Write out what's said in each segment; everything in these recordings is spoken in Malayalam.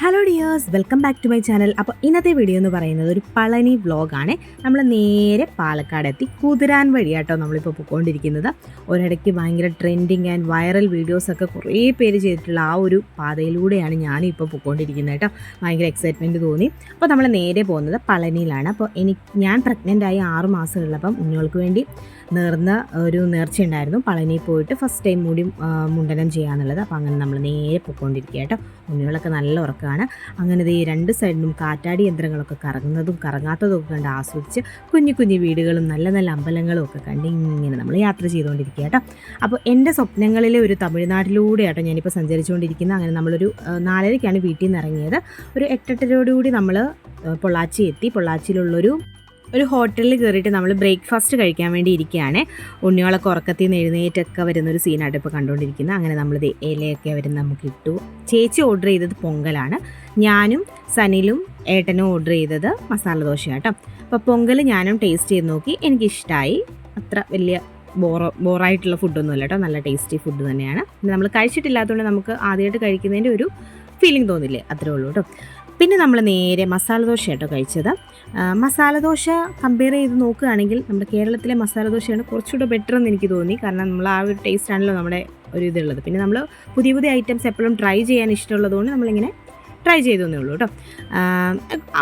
Hello dears welcome back to my channel അപ്പോൾ ഇന്നത്തെ വീഡിയോ എന്ന് പറയുന്നത് ഒരു പളനി വ്ളോഗാണ് നമ്മൾ നേരെ പാലക്കാട് എത്തി. കുതിരാൻ വഴിയാട്ടോ നമ്മളിപ്പോൾ പോയിക്കൊണ്ടിരിക്കുന്നത്. ഒരിടയ്ക്ക് ഭയങ്കര ട്രെൻഡിങ് ആൻഡ് വൈറൽ വീഡിയോസൊക്കെ കുറേ പേര് ചെയ്തിട്ടുള്ള ആ ഒരു പാതയിലൂടെയാണ് ഞാനും ഇപ്പോൾ പോയിക്കൊണ്ടിരിക്കുന്നത് കേട്ടോ. ഭയങ്കര എക്സൈറ്റ്മെന്റ് തോന്നി. അപ്പോൾ നമ്മൾ നേരെ പോകുന്നത് പളനിയിലാണ്. അപ്പോൾ എനിക്ക് ഞാൻ പ്രഗ്നന്റ് ആയി ആറ് മാസമുള്ളപ്പം കുഞ്ഞുങ്ങൾക്ക് വേണ്ടി നേർന്ന ഒരു നേർച്ച ഉണ്ടായിരുന്നു. പളനിയിൽ പോയിട്ട് ഫസ്റ്റ് ടൈം കൂടി മുണ്ടനം ചെയ്യാന്നുള്ളത്. അപ്പോൾ അങ്ങനെ നമ്മൾ നേരെ പോയിക്കൊണ്ടിരിക്കുക കേട്ടോ. ഉണ്ണികളൊക്കെ നല്ല ഉറക്കമാണ്. അങ്ങനെ ഈ രണ്ട് സൈഡിലും കാറ്റാടി യന്ത്രങ്ങളൊക്കെ കറങ്ങുന്നതും കറങ്ങാത്തതും ഒക്കെ കണ്ട് ആസ്വദിച്ച് കുഞ്ഞു കുഞ്ഞു വീടുകളും നല്ല നല്ല അമ്പലങ്ങളും ഒക്കെ കണ്ട് ഇങ്ങനെ നമ്മൾ യാത്ര ചെയ്തുകൊണ്ടിരിക്കുക കേട്ടോ. അപ്പോൾ എന്റെ സ്വപ്നങ്ങളിലെ ഒരു തമിഴ്നാട്ടിലൂടെ കേട്ടോ ഞാനിപ്പോൾ സഞ്ചരിച്ചുകൊണ്ടിരിക്കുന്നത്. അങ്ങനെ നമ്മളൊരു നാലരയ്ക്കാണ് വീട്ടിൽ നിന്ന് ഇറങ്ങിയത്. ഒരു എട്ടെട്ടരോടുകൂടി നമ്മൾ പൊള്ളാച്ചി എത്തി. പൊള്ളാച്ചിയിലുള്ളൊരു ഒരു ഹോട്ടലിൽ കയറിയിട്ട് നമ്മൾ ബ്രേക്ക്ഫാസ്റ്റ് കഴിക്കാൻ വേണ്ടി ഇരിക്കുകയാണ്. ഉണ്ണികളെ ഉറക്കത്തിൽ നിന്ന് എഴുന്നേറ്റൊക്കെ വരുന്ന ഒരു സീനായിട്ട് ഇപ്പോൾ കണ്ടുകൊണ്ടിരിക്കുന്നത് അങ്ങനെ നമ്മൾ ഇലയൊക്കെ വരുന്ന നമുക്ക് ഇട്ടു. ചേച്ചി ഓർഡർ ചെയ്തത് പൊങ്കലാണ്. ഞാനും സനിലും ഏട്ടനും ഓർഡർ ചെയ്തത് മസാല ദോശ കേട്ടോ. അപ്പോൾ പൊങ്കൽ ഞാനും ടേസ്റ്റ് ചെയ്ത് നോക്കി. എനിക്കിഷ്ടമായി അത്ര വലിയ ബോറോ ബോറായിട്ടുള്ള ഫുഡൊന്നുമല്ല കേട്ടോ. നല്ല ടേസ്റ്റി ഫുഡ് തന്നെയാണ്. നമ്മൾ കഴിച്ചിട്ടില്ലാത്തതുകൊണ്ട് നമുക്ക് ആദ്യമായിട്ട് കഴിക്കുന്നതിന്റെ ഒരു ഫീലിംഗ് തോന്നില്ലേ? അത്രേ ഉള്ളൂ കേട്ടോ. പിന്നെ നമ്മൾ നേരെ മസാല ദോശ കേട്ടോ കഴിച്ചത് മസാല ദോശ കമ്പയർ ചെയ്ത് നോക്കുകയാണെങ്കിൽ നമ്മുടെ കേരളത്തിലെ മസാല ദോശയാണ് കുറച്ചുകൂടെ ബെറ്റർ എന്ന് എനിക്ക് തോന്നി. കാരണം നമ്മൾ ആ ഒരു ടേസ്റ്റ് ആണല്ലോ നമ്മുടെ ഒരു ഇതുള്ളത്. പിന്നെ നമ്മൾ പുതിയ പുതിയ ഐറ്റംസ് എപ്പോഴും ട്രൈ ചെയ്യാൻ ഇഷ്ടമുള്ളതുകൊണ്ട് നമ്മളിങ്ങനെ ട്രൈ ചെയ്തേ ഉള്ളൂ കേട്ടോ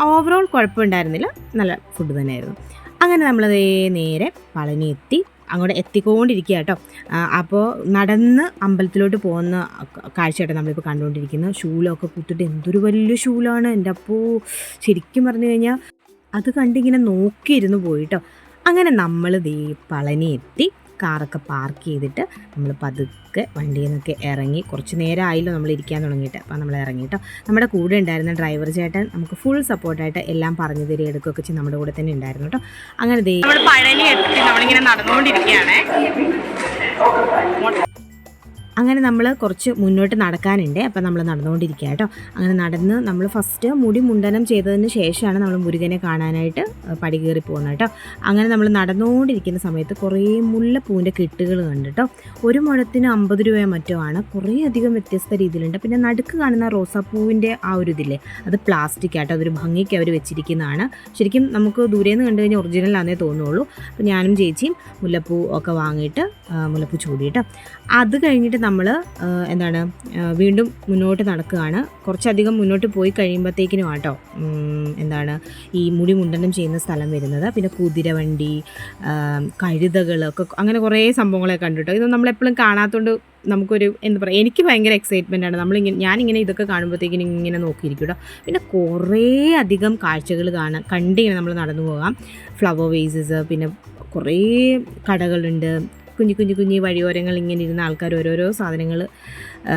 ഓവറോൾ കുഴപ്പമുണ്ടായിരുന്നില്ല. നല്ല ഫുഡ് തന്നെയായിരുന്നു. അങ്ങനെ നമ്മളതേ നേരെ പളനി എത്തി അങ്ങോട്ട് എത്തിക്കൊണ്ടിരിക്കുക കേട്ടോ. അപ്പോൾ നടന്ന് അമ്പലത്തിലോട്ട് പോകുന്ന കാഴ്ചയായിട്ട് നമ്മളിപ്പോൾ കണ്ടുകൊണ്ടിരിക്കുന്നത് ഷൂലൊക്കെ കുത്തിട്ട് എന്തൊരു വലിയ ഷൂലാണ് എന്റെ അപ്പോൾ ശരിക്കും പറഞ്ഞു കഴിഞ്ഞാൽ അത് കണ്ടിങ്ങനെ നോക്കിയിരുന്നു പോയിട്ടോ അങ്ങനെ നമ്മൾ ദേ പളനി എത്തി കാറൊക്കെ പാർക്ക് ചെയ്തിട്ട് നമ്മൾ പതുക്കെ വണ്ടിയിൽ നിന്നൊക്കെ ഇറങ്ങി കുറച്ച് നേരം ആയില്ലോ നമ്മൾ ഇരിക്കാൻ തുടങ്ങിയിട്ട്. അപ്പോൾ നമ്മൾ ഇറങ്ങി കേട്ടോ നമ്മുടെ കൂടെ ഉണ്ടായിരുന്ന ഡ്രൈവർ ചേട്ടൻ നമുക്ക് ഫുൾ സപ്പോർട്ടായിട്ട് എല്ലാം പറഞ്ഞു തരി എടുക്കുകയൊക്കെ ചെയ്ത് നമ്മുടെ കൂടെ തന്നെ ഉണ്ടായിരുന്നു കേട്ടോ അങ്ങനെ ദേ നമ്മൾ പഴനി എത്തി നമ്മളിങ്ങനെ നടന്നുകൊണ്ടിരിക്കുകയാണ്. അങ്ങനെ നമ്മൾ കുറച്ച് മുന്നോട്ട് നടക്കാനുണ്ട്. അപ്പം നമ്മൾ നടന്നുകൊണ്ടിരിക്കുക കേട്ടോ. അങ്ങനെ നടന്ന് നമ്മൾ ഫസ്റ്റ് മുടി മുണ്ടനം ചെയ്തതിന് ശേഷമാണ് നമ്മൾ മുരുകനെ കാണാനായിട്ട് പടി കയറി പോകുന്നത് കേട്ടോ. അങ്ങനെ നമ്മൾ നടന്നുകൊണ്ടിരിക്കുന്ന സമയത്ത് കുറേ മുല്ലപ്പൂവിന്റെ കെട്ടുകൾ കണ്ടു കേട്ടോ. ഒരു മുഴത്തിന് അമ്പത് രൂപയോ മറ്റോ ആണ്. കുറേ അധികം വ്യത്യസ്ത രീതിയിലുണ്ട്. പിന്നെ നടുക്ക് കാണുന്ന റോസാപ്പൂവിന്റെ ആ ഒരു ഇതില്ലേ അത് പ്ലാസ്റ്റിക് ആട്ടോ. അതൊരു ഭംഗിക്ക് അവർ വെച്ചിരിക്കുന്നതാണ്. ശരിക്കും നമുക്ക് ദൂരെ നിന്ന് കണ്ടു കഴിഞ്ഞാൽ ഒറിജിനൽ ആണെന്നേ തോന്നുള്ളൂ. അപ്പോൾ ഞാനും ചേച്ചിയും മുല്ലപ്പൂ ഒക്കെ വാങ്ങിയിട്ട് മുല്ലപ്പൂ ചൂടിയിട്ട് അത് കഴിഞ്ഞിട്ട് നമ്മൾ എന്താണ് വീണ്ടും മുന്നോട്ട് നടക്കുകയാണ്. കുറച്ചധികം മുന്നോട്ട് പോയി കഴിയുമ്പോഴത്തേക്കിനും ആട്ടോ എന്താണ് ഈ മുടി മുണ്ടനം ചെയ്യുന്ന സ്ഥലം വരുന്നത്. പിന്നെ കുതിരവണ്ടി കഴുതകൾ ഒക്കെ അങ്ങനെ കുറേ സംഭവങ്ങളൊക്കെ കണ്ടിട്ടോ. ഇതൊന്നും നമ്മളെപ്പോഴും കാണാത്തതുകൊണ്ട് നമുക്കൊരു എന്താ പറയുക എനിക്ക് ഭയങ്കര എക്സൈറ്റ്മെന്റ് ആണ്. നമ്മളിങ്ങനെ ഞാനിങ്ങനെ ഇതൊക്കെ കാണുമ്പോഴത്തേക്കിനും ഇങ്ങനെ നോക്കിയിരിക്കും കേട്ടോ പിന്നെ കുറേ അധികം കാഴ്ചകൾ കാണാൻ കണ്ടിങ്ങനെ നമ്മൾ നടന്നു പോകാം. ഫ്ലവർ വേസസ് പിന്നെ കുറേ കടകളുണ്ട്. കുഞ്ഞു കുഞ്ഞു കുഞ്ഞു വഴിയോരങ്ങൾ ഇങ്ങനെ ഇരുന്ന ആൾക്കാർ ഓരോരോ സാധനങ്ങൾ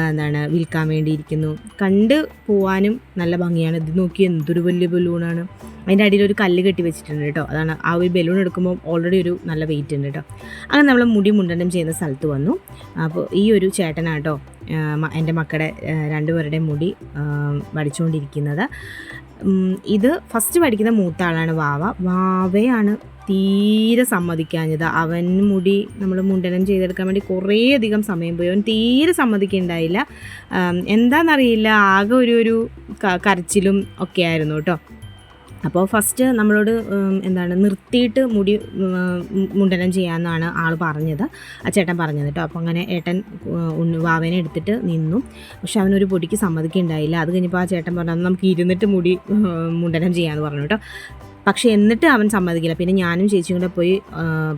എന്താണ് വിൽക്കാൻ വേണ്ടിയിരിക്കുന്നു. കണ്ട് പോവാനും നല്ല ഭംഗിയാണ്. ഇത് നോക്കി എന്തൊരു വലിയ ബലൂണാണ്. അതിന്റെ അടിയിൽ ഒരു കല്ല് കെട്ടി വെച്ചിട്ടുണ്ട് കേട്ടോ. അതാണ് ആ ഒരു ബലൂൺ എടുക്കുമ്പോൾ ഓൾറെഡി ഒരു നല്ല വെയിറ്റ് ഉണ്ട് കേട്ടോ. അങ്ങനെ നമ്മൾ മുടി മുണ്ടനം ചെയ്യുന്ന സ്ഥലത്ത് വന്നു. അപ്പോൾ ഈ ഒരു ചേട്ടനാട്ടോ എന്റെ മക്കളുടെ രണ്ടുപേരുടെ മുടി വടിച്ചുകൊണ്ടിരിക്കുന്നത്. ഇത് ഫസ്റ്റ് പഠിക്കുന്ന മൂത്ത ആളാണ് വാവ. വാവയാണ് തീരെ സമ്മതിക്കാഞ്ഞത്. അവൻ മുടി നമ്മൾ മുണ്ടനം ചെയ്തെടുക്കാൻ വേണ്ടി കുറേ അധികം സമയം പോയി. അവൻ തീരെ സമ്മതിക്കുന്നുണ്ടായില്ല. എന്താണെന്നറിയില്ല. ആകെ ഒരു ഒരു കരച്ചിലും ഒക്കെ ആയിരുന്നു കേട്ടോ. അപ്പോൾ ഫസ്റ്റ് നമ്മളോട് എന്താണ് നിർത്തിയിട്ട് മുടി മുണ്ടനം ചെയ്യാമെന്നാണ് ആൾ പറഞ്ഞത്. ആ ചേട്ടൻ പറഞ്ഞത് കേട്ടോ. അപ്പോൾ അങ്ങനെ ഏട്ടൻ വാവനെ എടുത്തിട്ട് നിന്നു. പക്ഷെ അവനൊരു പൊടിക്ക് സമ്മതിക്കുന്നുണ്ടായില്ല. അത് കഴിഞ്ഞപ്പോൾ ആ ചേട്ടൻ പറഞ്ഞു നമുക്ക് ഇരുന്നിട്ട് മുടി മുണ്ടനം ചെയ്യാമെന്ന് പറഞ്ഞു കേട്ടോ. പക്ഷെ എന്നിട്ട് അവൻ സമ്മതിക്കില്ല. പിന്നെ ഞാനും ചേച്ചിയും കൂടെ പോയി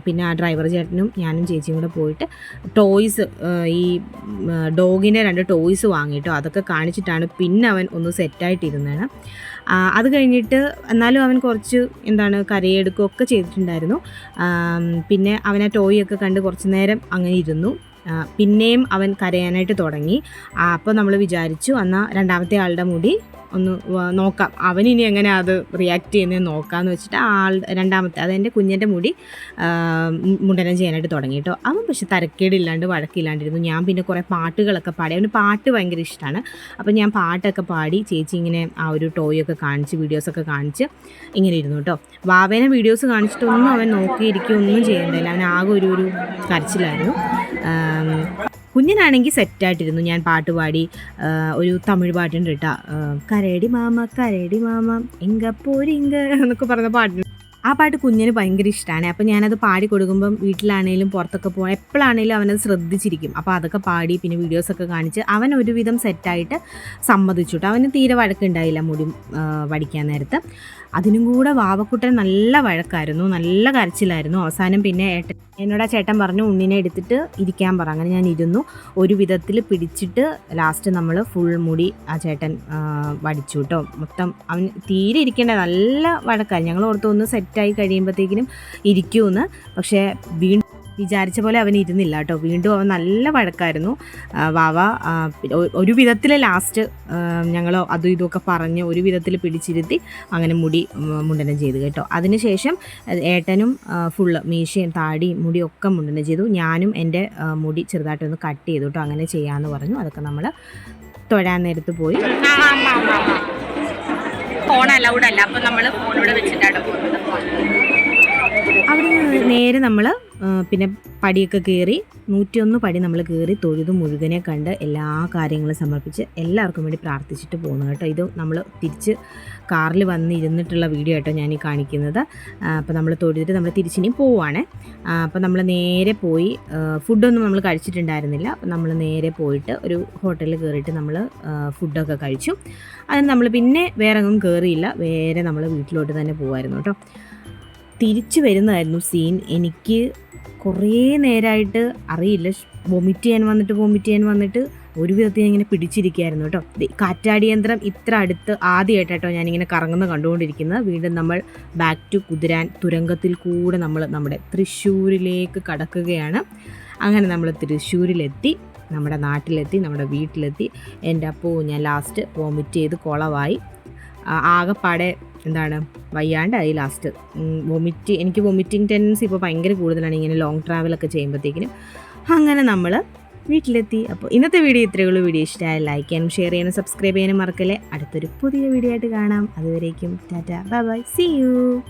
പിന്നെ ആ ഡ്രൈവർ ചേട്ടനും ഞാനും ചേച്ചിയും കൂടെ പോയിട്ട് ടോയ്സ് ഈ ഡോഗിന്റെ രണ്ട് ടോയ്സ് വാങ്ങിയിട്ടോ അതൊക്കെ കാണിച്ചിട്ടാണ് പിന്നെ അവൻ ഒന്ന് സെറ്റായിട്ടിരുന്നതാണ് ആ, അത് കഴിഞ്ഞിട്ട് എന്നാലും അവൻ കുറച്ച് എന്താണ് കരയെടുക്കുകയൊക്കെ ചെയ്തിട്ടുണ്ടായിരുന്നു. പിന്നെ അവൻ ആ ടോയ് ഒക്കെ കണ്ട് കുറച്ച് നേരം അങ്ങനെ ഇരുന്നു. പിന്നെയും അവൻ കരയാനായിട്ട് തുടങ്ങി. അപ്പോൾ നമ്മൾ വിചാരിച്ചു എന്നാൽ രണ്ടാമത്തെ ആളുടെ മുടി ഒന്ന് നോക്കാം. അവൻ ഇനി എങ്ങനെ അത് റിയാക്ട് ചെയ്യുന്നത് നോക്കാമെന്ന് വെച്ചിട്ട് ആൾ രണ്ടാമത്തെ അതെന്റെ കുഞ്ഞിന്റെ മുടി മുണ്ടനം ചെയ്യാനായിട്ട് തുടങ്ങി കേട്ടോ അവൻ പക്ഷെ തരക്കേടില്ലാണ്ട് വഴക്കില്ലാണ്ടിരുന്നു. ഞാൻ പിന്നെ കുറേ പാട്ടുകളൊക്കെ പാടി. അവന് പാട്ട് ഭയങ്കര ഇഷ്ടമാണ് അപ്പോൾ ഞാൻ പാട്ടൊക്കെ പാടി ചേച്ചി ഇങ്ങനെ ആ ഒരു ടോയൊക്കെ കാണിച്ച് വീഡിയോസൊക്കെ കാണിച്ച് ഇങ്ങനെ ഇരുന്നു കേട്ടോ വാവേനെ വീഡിയോസ് കാണിച്ചിട്ടൊന്നും അവൻ നോക്കിയിരിക്കുകയൊന്നും ചെയ്യണ്ടായില്ല അവൻ ആകെ ഒരു ഒരു കരച്ചിലായിരുന്നു. കുഞ്ഞിനാണെങ്കിൽ സെറ്റായിട്ടിരുന്നു. ഞാൻ പാട്ട് പാടി ഒരു തമിഴ് പാട്ടുണ്ട് കേട്ടോ. കരടി മാമ കരടി മാമ ഇങ്ക പോരിങ്ക എന്നൊക്കെ പറഞ്ഞ പാട്ടുണ്ട്. ആ പാട്ട് കുഞ്ഞിന് ഭയങ്കര ഇഷ്ടമാണ് അപ്പോൾ ഞാനത് പാടി കൊടുക്കുമ്പം വീട്ടിലാണേലും പുറത്തൊക്കെ പോകാൻ എപ്പോഴാണേലും അവനത് ശ്രദ്ധിച്ചിരിക്കും. അപ്പോൾ അതൊക്കെ പാടി പിന്നെ വീഡിയോസൊക്കെ കാണിച്ച് അവൻ ഒരുവിധം സെറ്റായിട്ട് സമ്മതിച്ചു അവന് തീരെ വഴക്കുണ്ടായില്ല മുടി പഠിക്കാൻ നേരത്ത്. അതിനും കൂടെ വാവക്കുട്ടൻ നല്ല വഴക്കായിരുന്നു. നല്ല കരച്ചിലായിരുന്നു. അവസാനം പിന്നെ ഏട്ടൻ എന്നോട് ആ ചേട്ടൻ പറഞ്ഞു ഉണ്ണിനെ എടുത്തിട്ട് ഇരിക്കാൻ പറ. അങ്ങനെ ഞാൻ ഇരുന്നു. ഒരു വിധത്തിൽ പിടിച്ചിട്ട് ലാസ്റ്റ് നമ്മൾ ഫുൾ മുടി ആ ചേട്ടൻ വടിച്ചു കേട്ടോ മൊത്തം അവൻ തീരെ ഇരിക്കേണ്ട നല്ല വഴക്കായി ഞങ്ങൾ ഓർത്ത് ഒന്ന് സെറ്റായി കഴിയുമ്പോഴത്തേക്കിനും ഇരിക്കുമെന്ന് പക്ഷേ വീണ്ടും വിചാരിച്ച പോലെ അവൻ ഇരുന്നില്ല കേട്ടോ. വീണ്ടും അവൻ നല്ല വഴക്കായിരുന്നു. വാവ ഒരു വിധത്തിൽ ലാസ്റ്റ് ഞങ്ങൾ അതും ഇതുമൊക്കെ പറഞ്ഞ് ഒരു വിധത്തിൽ പിടിച്ചിരുത്തി അങ്ങനെ മുടി മുണ്ടനം ചെയ്തു കേട്ടോ. അതിനുശേഷം ഏട്ടനും ഫുള്ള് മീശയും താടിയും മുടിയും ഒക്കെ മുണ്ടനം ചെയ്തു. ഞാനും എന്റെ മുടി ചെറുതായിട്ടൊന്ന് കട്ട് ചെയ്തു കേട്ടോ. അങ്ങനെ ചെയ്യാമെന്ന് പറഞ്ഞു. അതൊക്കെ നമ്മൾ തൊഴാൻ നേരത്ത് പോയി. ഫോൺ അലൗഡ് അല്ല. അപ്പൊ നമ്മൾ ഫോണിവിടെ വെച്ചിട്ടാണ് പോകുന്നത്. അവിടെ നേരെ നമ്മൾ പിന്നെ പടിയൊക്കെ കയറി നൂറ്റിയൊന്ന് പടി നമ്മൾ കയറി തൊഴുത് മുഴുകനെ കണ്ട് എല്ലാ കാര്യങ്ങളും സമർപ്പിച്ച് എല്ലാവർക്കും വേണ്ടി പ്രാർത്ഥിച്ചിട്ട് പോകുന്നു കേട്ടോ. ഇത് നമ്മൾ തിരിച്ച് കാറിൽ വന്ന് ഇരുന്നിട്ടുള്ള വീഡിയോ കേട്ടോ ഞാൻ കാണിക്കുന്നത്. അപ്പോൾ നമ്മൾ തൊഴുതിട്ട് നമ്മൾ തിരിച്ചിനി പോവുകയാണ് അപ്പോൾ നമ്മൾ നേരെ പോയി ഫുഡൊന്നും നമ്മൾ കഴിച്ചിട്ടുണ്ടായിരുന്നില്ല. അപ്പോൾ നമ്മൾ നേരെ പോയിട്ട് ഒരു ഹോട്ടലിൽ കയറിയിട്ട് നമ്മൾ ഫുഡൊക്കെ കഴിച്ചു. അതിന് നമ്മൾ പിന്നെ വേറെ എങ്ങും കയറിയില്ല വേറെ നമ്മൾ വീട്ടിലോട്ട് തന്നെ പോകുമായിരുന്നു കേട്ടോ. തിരിച്ചു വരുന്നതായിരുന്നു സീൻ എനിക്ക് കുറേ നേരമായിട്ട് അറിയില്ല. വൊമിറ്റ് ചെയ്യാൻ വന്നിട്ട് വൊമിറ്റ് ചെയ്യാൻ വന്നിട്ട് ഒരു വിധത്തിൽ ഞാൻ ഇങ്ങനെ പിടിച്ചിരിക്കുകയായിരുന്നു കേട്ടോ. കാറ്റാടിയന്ത്രം കാറ്റാടി യന്ത്രം ഇത്ര അടുത്ത് ആദ്യമായിട്ടോ ഞാനിങ്ങനെ കറങ്ങുന്ന കണ്ടുകൊണ്ടിരിക്കുന്നത്. വീണ്ടും നമ്മൾ ബാക്ക് ടു കുതിരാൻ തുരങ്കത്തിൽ കൂടെ നമ്മൾ നമ്മുടെ തൃശ്ശൂരിലേക്ക് കടക്കുകയാണ്. അങ്ങനെ നമ്മൾ തൃശ്ശൂരിലെത്തി നമ്മുടെ നാട്ടിലെത്തി നമ്മുടെ വീട്ടിലെത്തി. എന്റെ അപ്പോൾ ഞാൻ ലാസ്റ്റ് വോമിറ്റ് ചെയ്ത് കുളവായി. ആ, ആകെപ്പാടെ എന്താണ് വയ്യാണ്ടായി ലാസ്റ്റ് വൊമിറ്റ് എനിക്ക് വൊമിറ്റിംഗ് ടെൻഡൻസി ഇപ്പോൾ ഭയങ്കര കൂടുതലാണ് ഇങ്ങനെ ലോങ് ട്രാവലൊക്കെ ചെയ്യുമ്പോഴത്തേക്കിനും അങ്ങനെ നമ്മൾ വീട്ടിലെത്തി. അപ്പോൾ ഇന്നത്തെ വീഡിയോ ഇത്രയേ ഉള്ളൂ. വീഡിയോ ഇഷ്ടമായ ലൈക്ക് ചെയ്യാനും ഷെയർ ചെയ്യാനും സബ്സ്ക്രൈബ് ചെയ്യാനും മറക്കല്ലേ. അടുത്തൊരു പുതിയ വീഡിയോ ആയിട്ട് കാണാം. അതുവരേക്കും Tata. Bye bye see you